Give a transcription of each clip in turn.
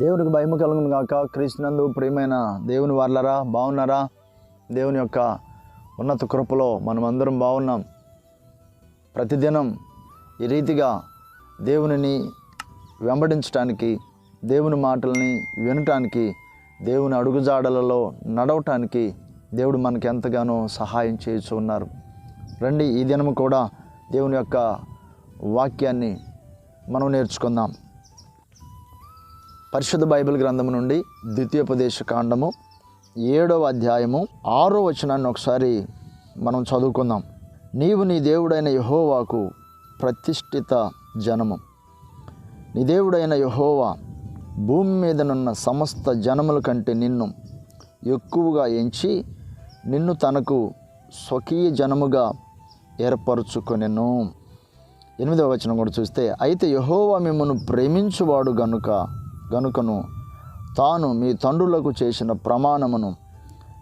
దేవునికి భయము కలుగును గాక. క్రీస్తునందు ప్రియమైన దేవుని వాళ్ళరా బాగున్నారా? దేవుని యొక్క ఉన్నత కృపలో మనమందరం బాగున్నాం. ప్రతిదినం ఈ రీతిగా దేవునిని వెంబడించటానికి దేవుని మాటల్ని వినటానికి దేవుని అడుగుజాడలలో నడవటానికి దేవుడు మనకి ఎంతగానో సహాయం చేస్తూ ఉన్నారు. రండి ఈ దినము కూడా దేవుని యొక్క వాక్యాన్ని మనం నేర్చుకుందాం. పరిశుద్ధ బైబిల్ గ్రంథము నుండి ద్వితీయోపదేశ కాండము ఏడవ అధ్యాయము ఆరో వచనాన్ని ఒకసారి మనం చదువుకుందాం. నీవు నీ దేవుడైన యహోవాకు ప్రతిష్ఠిత జనము. నీ దేవుడైన యహోవా భూమి మీదనున్న సమస్త జనముల కంటే నిన్ను ఎక్కువగా ఎంచి నిన్ను తనకు స్వకీయ జనముగా ఏర్పరచుకొనెను. ఎనిమిదవ వచనం కూడా చూస్తే అయితే యహోవా మిమ్మల్ని ప్రేమించువాడు గనుక గనుకను తాను మీ తండ్రులకు చేసిన ప్రమాణమును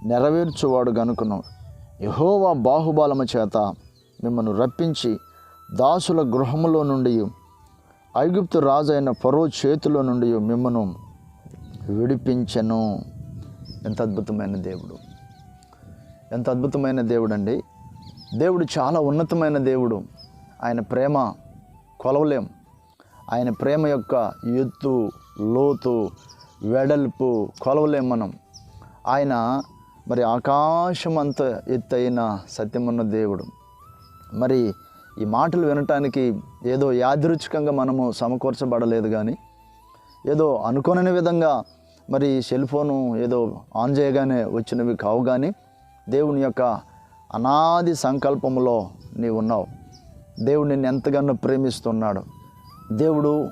నెరవేర్చువాడు గనుకను యహోవా బాహుబలము చేత మిమ్మల్ని రప్పించి దాసుల గృహములో నుండి ఐగుప్తు రాజు అయిన ఫరో చేతిలో నుండి మిమ్మను విడిపించను. ఎంత అద్భుతమైన దేవుడు. ఎంత అద్భుతమైన దేవుడు అండి దేవుడు చాలా ఉన్నతమైన దేవుడు. ఆయన ప్రేమ కొలవలేం. ఆయన ప్రేమ యొక్క ఎత్తు లోతు వెడల్పు కొలవలేం మనం ఆయన మరి ఆకాశం అంత ఎత్తైన సత్యమున్న దేవుడు. మరి ఈ మాటలు వినటానికి ఏదో యాదృచ్ఛికంగా మనము సమకూర్చబడలేదు కానీ ఏదో అనుకోనని విధంగా మరి సెల్ ఫోను ఏదో ఆన్ చేయగానే వచ్చినవి కావు కానీ దేవుని యొక్క అనాది సంకల్పములో నీవు ఉన్నావు దేవుడు నిన్ను ఎంతగానో ప్రేమిస్తున్నాడు. దేవుడు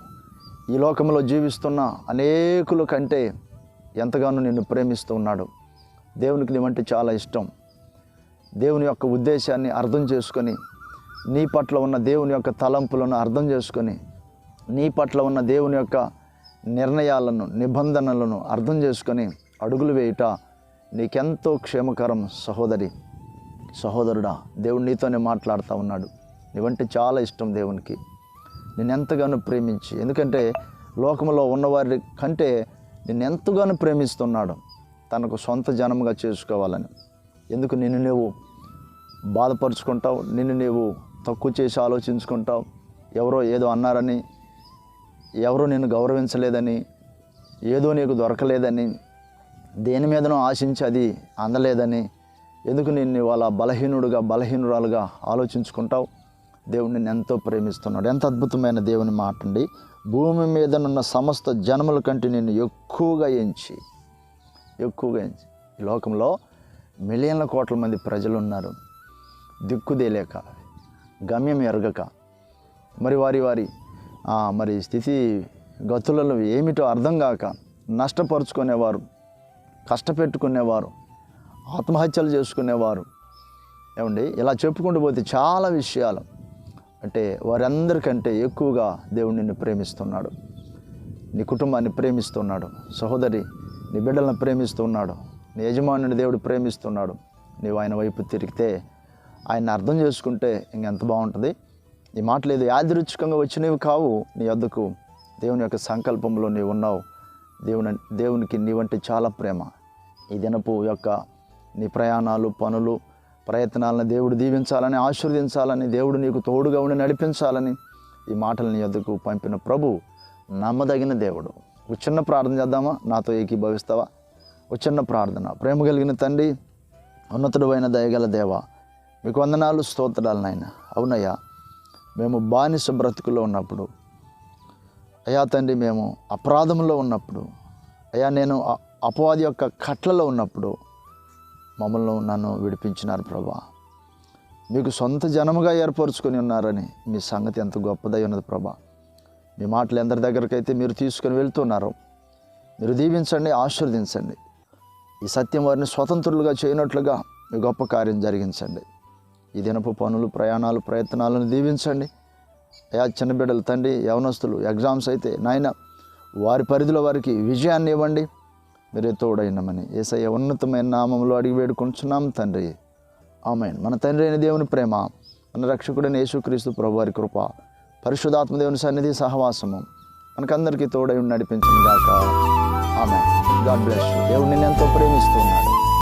ఈ లోకంలో జీవిస్తున్న అనేకుల కంటే ఎంతగానో నిన్ను ప్రేమిస్తూ ఉన్నాడు. దేవునికి నీవంటే చాలా ఇష్టం. దేవుని యొక్క ఉద్దేశాన్ని అర్థం చేసుకొని నీ పట్ల ఉన్న దేవుని యొక్క తలంపులను అర్థం చేసుకొని నీ పట్ల ఉన్న దేవుని యొక్క నిర్ణయాలను నిబంధనలను అర్థం చేసుకొని అడుగులు వేయుట నీకెంతో క్షేమకరం సహోదరి సహోదరుడా. దేవుడు నీతోనే మాట్లాడుతూ ఉన్నాడు. నీవంటే చాలా ఇష్టం దేవునికి. నేను ఎంతగానో ప్రేమించి ఎందుకంటే లోకంలో ఉన్నవారి కంటే నేను ఎంతగానో ప్రేమిస్తున్నాడు. తనకు సొంత జనముగా చేసుకోవాలని. ఎందుకు నిన్ను నువ్వు బాధపరుచుకుంటావు? నిన్ను నీవు తక్కువ చేసి ఆలోచించుకుంటావు? ఎవరో ఏదో అన్నారని ఎవరో నేను గౌరవించలేదని ఏదో నీకు దొరకలేదని దేని మీదనో ఆశించి అది అందలేదని ఎందుకు నేను వాళ్ళ బలహీనుడుగా బలహీనురాలుగా ఆలోచించుకుంటావు? దేవుడిని ఎంతో ప్రేమిస్తున్నాడు. ఎంత అద్భుతమైన దేవుని మాట అండి. భూమి మీదనున్న సమస్త జనముల కంటే నేను ఎక్కువగా ఎంచి ఎక్కువగా ఎంచి. ఈ లోకంలో మిలియన్ల కోట్ల మంది ప్రజలు ఉన్నారు దిక్కుదేలేక గమ్యం ఎరగక. మరి వారి వారి మరి స్థితి గతులలో ఏమిటో అర్థం కాక నష్టపరుచుకునేవారు కష్టపెట్టుకునేవారు ఆత్మహత్యలు చేసుకునేవారు. ఏమండి? ఇలా చెప్పుకుంటూ పోతే చాలా విషయాలు. అంటే వారందరికంటే ఎక్కువగా దేవుడు నిన్ను ప్రేమిస్తున్నాడు. నీ కుటుంబాన్ని ప్రేమిస్తున్నాడు. సహోదరి నీ బిడ్డలను ప్రేమిస్తున్నాడు. నీ యజమానుని దేవుడు ప్రేమిస్తున్నాడు. నీవు ఆయన వైపు తిరిగితే ఆయన అర్థం చేసుకుంటే ఇంకెంత బాగుంటుంది? ఈ మాటలు ఏదో యాదృచ్ఛికంగా వచ్చినవి కావు. నీ వద్దకు దేవుని యొక్క సంకల్పంలో నీవు ఉన్నావు. దేవుని దేవునికి నీవంటే చాలా ప్రేమ. ఈ దినపు యొక్క నీ ప్రయాణాలు పనులు ప్రయత్నాలను దేవుడు దీవించాలని ఆశీర్వదించాలని దేవుడు నీకు తోడుగా ఉండి నడిపించాలని ఈ మాటలని ఎదుకు పంపిన ప్రభు నమ్మదగిన దేవుడు. ఒక చిన్న ప్రార్థన చేద్దామా? నాతో ఏకీభవిస్తావా? ఒక చిన్న ప్రార్థన. ప్రేమ కలిగిన తండ్రి ఉన్నతుడు అయిన దయగల దేవ మీకు వందనాలు స్తోత్రాలు నాయన. అవునయ్యా మేము బానిస బ్రతుకులో ఉన్నప్పుడు అయ్యా తండ్రి మేము అపరాధంలో ఉన్నప్పుడు అయ్యా నేను అపవాది యొక్క కట్లలో ఉన్నప్పుడు మమ్మల్ని నన్ను విడిపించినారు ప్రభా. మీకు సొంత జనముగా ఏర్పరచుకొని ఉన్నారని మీ సంగతి ఎంత గొప్పదై ఉన్నది ప్రభా. మీ మాటలు ఎందరి దగ్గరకైతే మీరు తీసుకొని వెళ్తున్నారు. మీరు దీవించండి ఆశీర్వదించండి. ఈ సత్యం వారిని స్వతంత్రులుగా చేయనట్లుగా మీ గొప్ప కార్యం జరిగించండి. ఈ దినపు పనులు ప్రయాణాలు ప్రయత్నాలను దీవించండి. అయా చిన్న బిడ్డలు తండ్రి యవనస్తులు ఎగ్జామ్స్ అయితే నాయన వారి పరిధిలో వారికి విజయాన్ని ఇవ్వండి. మీరే తోడైనమని ఏసయ్య ఉన్నతమైన నామంలో అడిగి వేడుకుంటున్నాం తండ్రి. ఆమె మన తండ్రి అయిన దేవుని ప్రేమ మన రక్షకుడైన యేసుక్రీస్తు ప్రభు వారి కృప పరిశుధాత్మ దేవుని సన్నిధి సహవాసము మనకందరికీ తోడై ఉండి నడిపించిన గాక. ఆమె గాడ్ బ్లెస్ దేవుడు నిన్ను ఎంతో ప్రేమిస్తున్నాడు